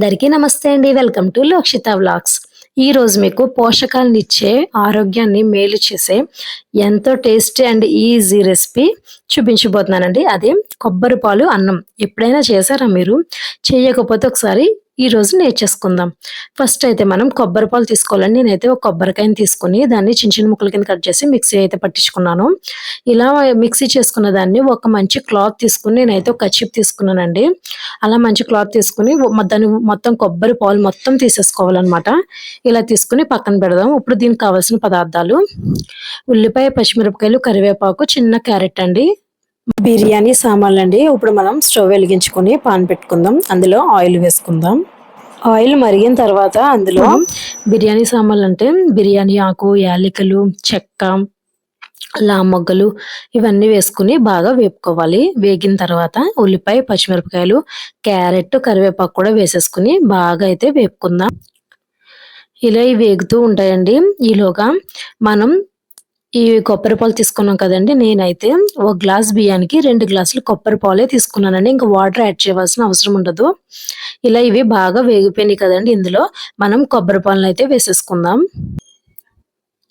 అందరికీ నమస్తే అండి. వెల్కమ్ టు లోక్షిత వ్లాగ్స్ ఈరోజు మీకు పోషకాలను ఇచ్చే ఆరోగ్యాన్ని మేలు చేసే ఎంతో టేస్టీ అండ్ ఈజీ రెసిపీ చూపించబోతున్నానండి. అది కొబ్బరి పాలు అన్నం. ఎప్పుడైనా చేశారా మీరు? చేయకపోతే ఒకసారి ఈ రోజు నేర్చేసుకుందాం. ఫస్ట్ అయితే మనం కొబ్బరి పాలు తీసుకోవాలని నేనైతే ఒక కొబ్బరికాయని తీసుకుని దాన్ని చిన్న చిన్న ముక్కల కింద కట్ చేసి మిక్సీ అయితే పట్టించుకున్నాను. ఇలా మిక్సీ చేసుకున్న దాన్ని ఒక మంచి క్లాత్ తీసుకుని నేనైతే ఒక కచ్చిప్ తీసుకున్నానండి. అలా మంచి క్లాత్ తీసుకుని దాన్ని మొత్తం కొబ్బరి పాలు మొత్తం తీసేసుకోవాలన్నమాట. ఇలా తీసుకుని పక్కన పెడదాం. ఇప్పుడు దీనికి కావాల్సిన పదార్థాలు ఉల్లిపాయ పచ్చిమిరపకాయలు కరివేపాకు చిన్న క్యారెట్ అండి. బిర్యానీ సామాన్లు అండి ఇప్పుడు మనం స్టవ్ వెలిగించుకొని పాన్ పెట్టుకుందాం. అందులో ఆయిల్ వేసుకుందాం. ఆయిల్ మరిగిన తర్వాత అందులో బిర్యానీ సామాన్లు అంటే బిర్యానీ ఆకు యాలకులు చెక్క లామొగ్గలు ఇవన్నీ వేసుకుని బాగా వేపుకోవాలి. వేగిన తర్వాత ఉల్లిపాయ పచ్చిమిరపకాయలు క్యారెట్ కరివేపాకు కూడా వేసేసుకుని బాగా అయితే వేపుకుందాం. ఇలా ఇవి వేగుతూ ఉంటాయండి. ఈలోగా మనం ఈ కొబ్బరి పాలు తీసుకున్నాం కదండి నేనైతే ఒక గ్లాస్ బియ్యానికి రెండు గ్లాసులు కొబ్బరి పాలే తీసుకున్నానండి. ఇంకా వాటర్ యాడ్ చేయవలసిన అవసరం ఉండదు. ఇలా ఇవి బాగా వేగిపోయినాయి కదండి ఇందులో. మనం కొబ్బరి పాలను అయితే వేసేసుకుందాం.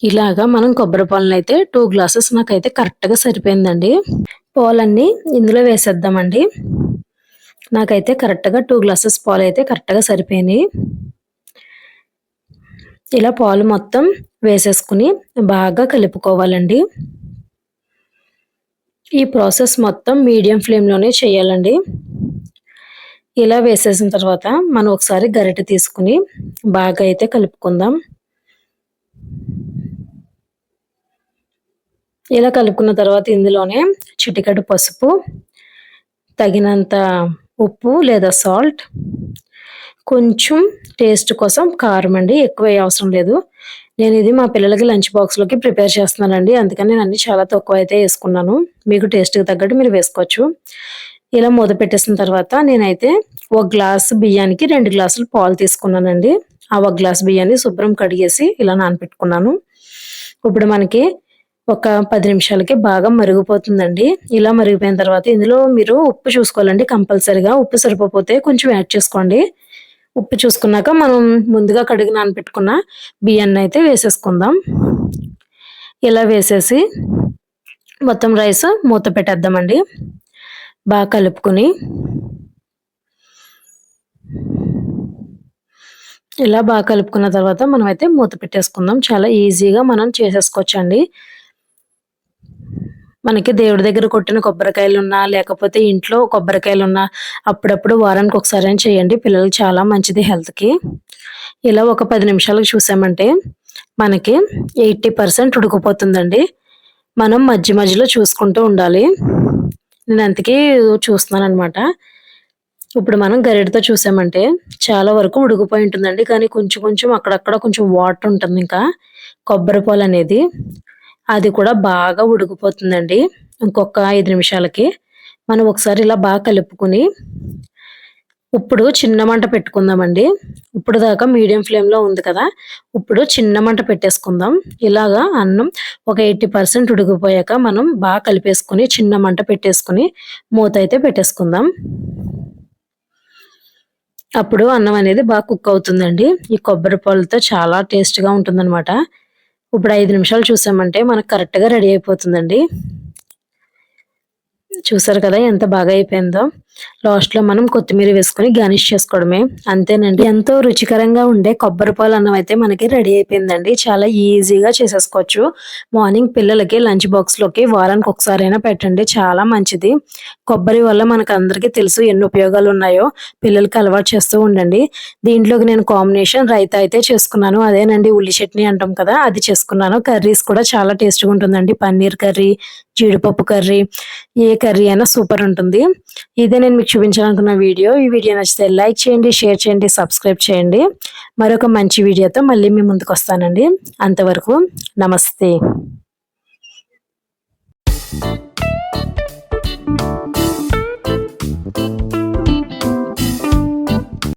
ఇలాగా మనం కొబ్బరి పాలను అయితే టూ గ్లాసెస్ నాకైతే కరెక్ట్గా సరిపోయిందండి. పాలన్నీ ఇందులో వేసేద్దామండి. నాకైతే కరెక్ట్గా టూ గ్లాసెస్ పాలు అయితే కరెక్ట్గా సరిపోయినాయి. ఇలా పాలు మొత్తం వేసేసుకుని బాగా కలుపుకోవాలండి. ఈ ప్రాసెస్ మొత్తం మీడియం ఫ్లేమ్లోనే చేయాలండి. ఇలా వేసేసిన తర్వాత మనం ఒకసారి గరిటె తీసుకుని బాగా అయితే కలుపుకుందాం. ఇలా కలుపుకున్న తర్వాత ఇందులోనే చిటికడు పసుపు తగినంత ఉప్పు లేదా సాల్ట్ కొంచెం టేస్ట్ కోసం కారం అండి ఎక్కువ అవసరం లేదు. నేను ఇది మా పిల్లలకి లంచ్ బాక్స్లోకి ప్రిపేర్ చేస్తున్నానండి. అందుకని నేను అన్ని చాలా తక్కువ అయితే వేసుకున్నాను. మీకు టేస్ట్కి తగ్గట్టు మీరు వేసుకోవచ్చు. ఇలా మూత పెట్టేసిన తర్వాత నేనైతే ఒక గ్లాస్ బియ్యానికి రెండు గ్లాసులు పాలు తీసుకున్నానండి. ఆ ఒక గ్లాస్ బియ్యాన్ని శుభ్రం కడిగేసి ఇలా నానపెట్టుకున్నాను. ఇప్పుడు మనకి ఒక పది నిమిషాలకి బాగా మరిగిపోతుందండి. ఇలా మరిగిపోయిన తర్వాత ఇందులో మీరు ఉప్పు చూసుకోవాలండి కంపల్సరిగా. ఉప్పు సరిపోతే కొంచెం యాడ్ చేసుకోండి. ఉప్పు చూసుకున్నాక మనం ముందుగా కడిగి నానపెట్టుకున్న బియ్యాన్ని అయితే వేసేసుకుందాం. ఇలా వేసేసి మొత్తం రైస్ మూత పెట్టేద్దామండి. బాగా కలుపుకొని ఇలా బాగా కలుపుకున్న తర్వాత మనం అయితే మూత పెట్టేసుకుందాం. చాలా ఈజీగా మనం చేసేసుకోవచ్చండి. మనకి దేవుడి దగ్గర కొట్టిన కొబ్బరికాయలు ఉన్నా లేకపోతే ఇంట్లో కొబ్బరికాయలు ఉన్నా అప్పుడప్పుడు వారానికి ఒకసారి అయినా చేయండి. పిల్లలు చాలా మంచిది హెల్త్కి ఇలా ఒక పది నిమిషాలకు చూసామంటే మనకి ఎయిటీ పర్సెంట్ ఉడికిపోతుందండి. మనం మధ్య మధ్యలో చూసుకుంటూ ఉండాలి. నేను అంతకీ చూస్తున్నాను అనమాట ఇప్పుడు మనం గరిటతో చూసామంటే చాలా వరకు ఉడికిపోయి ఉంటుందండి. కానీ కొంచెం కొంచెం అక్కడక్కడ కొంచెం వాటర్ ఉంటుంది ఇంకా. కొబ్బరి పాలు అనేది అది కూడా బాగా ఉడికిపోతుందండి. ఇంకొక ఐదు నిమిషాలకి మనం ఒకసారి ఇలా బాగా కలుపుకుని ఇప్పుడు చిన్న మంట పెట్టుకుందామండి. ఇప్పుడు దాకా మీడియం ఫ్లేమ్లో ఉంది కదా. ఇప్పుడు చిన్న మంట పెట్టేసుకుందాం. ఇలాగా అన్నం ఒక ఎయిటీ పర్సెంట్ ఉడికిపోయాక మనం బాగా కలిపేసుకుని చిన్న మంట పెట్టేసుకుని మూత అయితే పెట్టేసుకుందాం. అప్పుడు అన్నం అనేది బాగా కుక్ అవుతుందండి. ఈ కొబ్బరి పాలతో చాలా టేస్ట్గా ఉంటుందన్నమాట. ఇప్పుడు ఐదు నిమిషాలు చూసామంటే మనకు కరెక్ట్గా రెడీ అయిపోతుందండి. చూసారు కదా ఎంత బాగా అయిపోయిందో. లాస్ట్లో మనం కొత్తిమీర వేసుకొని గార్నిష్ చేసుకోవడమే. అంతేనండి. ఎంతో రుచికరంగా ఉండే కొబ్బరి పాలు అన్నం అయితే మనకి రెడీ అయిపోయిందండి. చాలా ఈజీగా చేసేసుకోవచ్చు. మార్నింగ్ పిల్లలకి లంచ్ బాక్స్లోకి వారానికి ఒకసారైనా పెట్టండి. చాలా మంచిది. కొబ్బరి వల్ల మనకు అందరికీ తెలుసు ఎన్ని ఉపయోగాలు ఉన్నాయో. పిల్లలకి అలవాటు చేస్తూ ఉండండి. దీంట్లోకి నేను కాంబినేషన్ రైతా అయితే చేసుకున్నాను. అదేనండి ఉల్లి చట్నీ అంటాం కదా అది చేసుకున్నాను. కర్రీస్ కూడా చాలా టేస్ట్గా ఉంటుందండి. పన్నీర్ కర్రీ జీడిపప్పు కర్రీ ఏ కర్రీ అయినా సూపర్ ఉంటుంది. ఇదే నేను మీకు చూపించాలనుకున్న వీడియో. ఈ వీడియో నచ్చితే లైక్ చేయండి షేర్ చేయండి సబ్స్క్రైబ్ చేయండి. మరొక మంచి వీడియోతో మళ్ళీ మీ ముందుకు వస్తానండి. అంతవరకు నమస్తే.